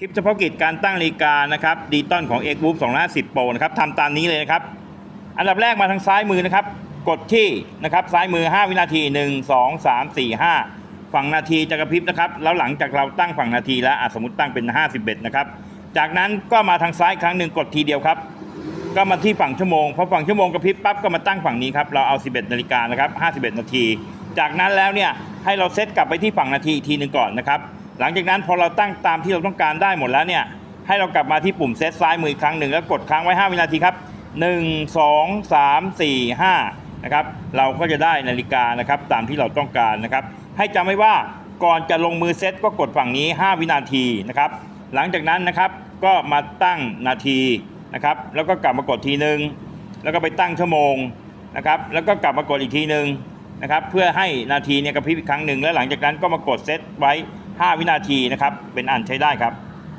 คลิปเฉพาะกิจการตั้งนาฬิกานะครับดีตอนของ X Group 250 Pro นะครับทำตามนี้เลยนะครับ อันดับแรกมาทางซ้ายมือนะครับ กดที่นะครับซ้ายมือ 5 วินาที 1 2 3 4 5 ฝั่งนาทีจะกระพริบนะครับ แล้วหลังจากเราตั้งฝั่งนาทีแล้วสมมติตั้งเป็น 51 นะครับ จากนั้นก็มาทางซ้ายครั้งหนึ่งกดทีเดียวครับ ก็มาที่ฝั่งชั่วโมงพอฝั่งชั่วโมงกระพริบปั๊บก็มาตั้งฝั่งนี้ครับเราเอา 11 นาฬิกานะครับ 51 นาที จากนั้นแล้วเนี่ยให้เราเซตกลับไปที่ฝั่งนาทีอีกทีหนึ่งก่อนนะครับ หลังจากนั้นพอเราตั้งตามที่เราต้องการได้หมดแล้วเนี่ย ให้เรากลับมาที่ปุ่มเซตซ้ายมืออีกครั้งหนึ่งแล้วกดค้างไว้ 5 วินาทีครับ 1 2 3 4 5นะครับ เราก็จะได้นาฬิกานะครับตามที่เราต้องการนะครับ ให้จำไว้ว่าก่อนจะลงมือเซตก็กดฝั่งนี้ 5 วินาทีนะครับ หลังจากนั้นนะครับก็มาตั้งนาทีนะครับ แล้วก็กลับมากดทีหนึ่งแล้วก็ไปตั้งชั่วโมงนะครับ แล้วก็กลับมากดอีกทีหนึ่งนะครับ เพื่อให้นาทีเนี่ยกระพริบอีกครั้งหนึ่งแล้วหลังจากนั้นก็มากดเซตไว้ 5 วินาทีนะครับ เป็นอันใช้ได้ครับ